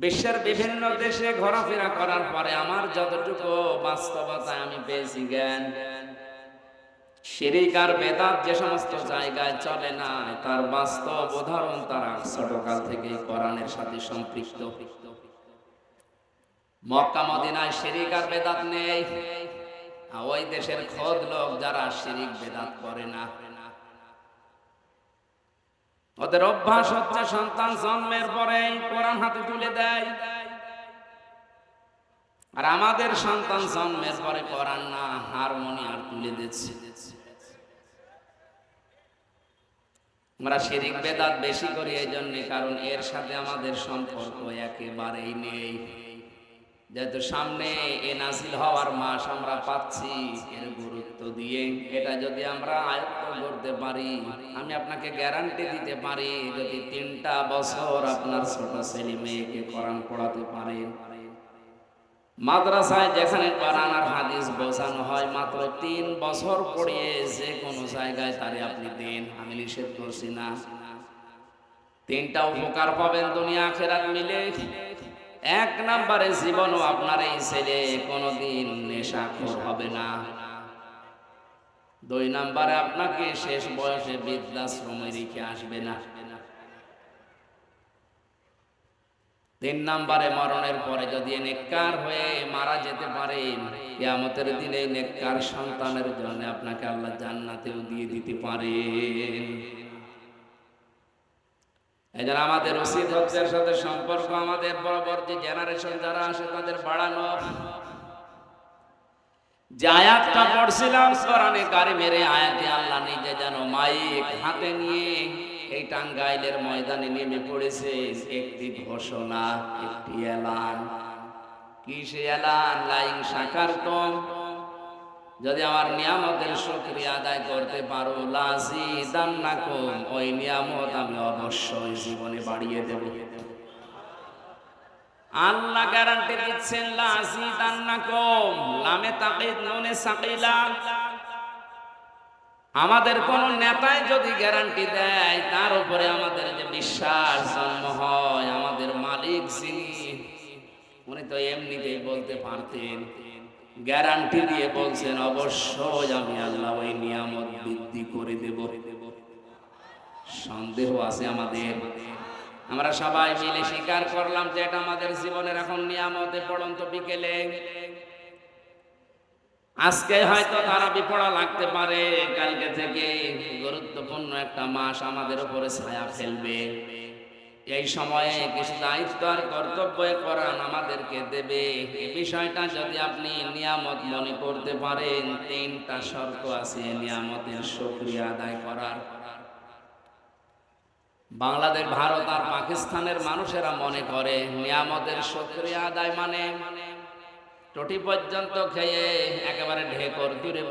বিশ্বের বিভিন্ন দেশে ঘোরাফেরা করার পরে আমার যতটুকু বাস্তবতা আমি পেয়েছি জ্ঞান, শিরিক আর বেদাত যে সমস্ত জায়গায় চলে না, তার বাস্তব উদাহরণ তারা ছোটকাল থেকে কোরআনের সাথে সম্পৃক্ত। মক্কা, মদিনায় শিরিক আর বেদাত নেই ওই দেশের খোদ লোক যারা শিরিক, বেদাত করে না। ওদের অভ্যাস হচ্ছে সন্তান জন্মের পরে কোরআন হাতে তুলে দেয়। আর আমাদের সন্তান জন্মের পরে কোরআন না হারমোনিয়াম তুলে দিচ্ছে। আমরা শিরিক বেদাত বেশি করি এই জন্য, কারণ এর সাথে আমাদের সম্পর্ক একেবারেই নেই। যেহেতু সামনে এ নাসিল হওয়ার মাস আমরা পাচ্ছি, এর গুরুত্ব দিয়ে। এটা যদি আমরা আয়ত্ত করতে পারি, আমি আপনাকে গ্যারান্টি দিতে পারি, যদি তিনটা বছর আপনার ছোট ছেলে মেয়েকে কোরআন পড়াতে পারেন মাদ্রাসায় যেখানে আর হাদিস বোঝানো হয়, মাত্র তিন বছর পড়িয়ে যে কোনো জায়গায় তারে আপনি দেন, আমি নিষেধ করছি না। তিনটা উপকার পাবেন দুনিয়া আখেরাত মিলে। এক নম্বরে জীবনও আপনার এই ছেলে কোনোদিন নেশাখোর হবে না। দুই নম্বরে আপনাকে শেষ বয়সে বৃদ্ধাশ্রমে রেখে আসবে না। তিন নম্বরে মরণের পরে যদি নেককার হয়ে মারা যেতে পারে, কিয়ামতের দিনে নেককার সন্তানের জন্য আপনাকে আল্লাহ জান্নাতেও দিয়ে দিতে পারেন। এই আমাদের উচিত হচ্ছে সাথে সম্পর্ক, আমাদের পরবর্তী জেনারেশন যারা আসে তাদের বাড়ানো। যে আয়াতটা পড়ছিলাম কারিমের এই আয়াতে আল্লাহ নিজে যেন মাইক হাতে নিয়ে এই টাঙ্গাইলের ময়দানে নেমে পড়েছে। একটি ঘোষণা, একটি এলান। কি সে এলান? লাইং শাখার কম। যদি আমার নিয়ামতের শুকরিয়া আদায় করতে পারো লাজি দান্নাকুম ওই নিয়ামত আমি অবশ্যই জীবনে বাড়িয়ে দেব। আল্লাহ গ্যারান্টি দিচ্ছেন লাজি দান্নাকুম লামে তাকিদ, নুনে সাকিলা। আমাদের কোন নেতাই যদি গ্যারান্টি দেয়, তার উপরে আমাদের যে বিশ্বাস জন্ম হয়, আমাদের মালিক যিনি, উনি তো এমনিতেই বলতে পারতেন। গ্যারান্টি দিয়ে বলছেন, অবশ্যই আমি আল্লাহ ওই নিয়ামত বৃদ্ধি করে দেব। সন্দেহ আছে আমাদের। আমরা সবাই মিলে স্বীকার করলাম যে এটা আমাদের জীবনের এখন নিয়ামতে পড়ন্ত বিকেলে। আজকে হয়তো তারা বিপড়া লাগতে পারে, কালকে থেকে গুরুত্বপূর্ণ একটা মাস আমাদের উপরে ছায়া ফেলবে। এই সময়ে কিছু দায়িত্ব আর কর্তব্য করান আমাদেরকে দেবে। এই বিষয়টা যদি আপনি নিয়ামত মনে করতে পারেন, তিনটা শর্ত আছে নিয়ামতের সক্রিয় আদায় করার। বাংলাদেশ, ভারত আর পাকিস্তানের মানুষেরা মনে করে, নিয়ামতের সক্রিয় আদায় মানে টটি পর্যন্ত খেয়ে একেবারে ঢেকর দূরে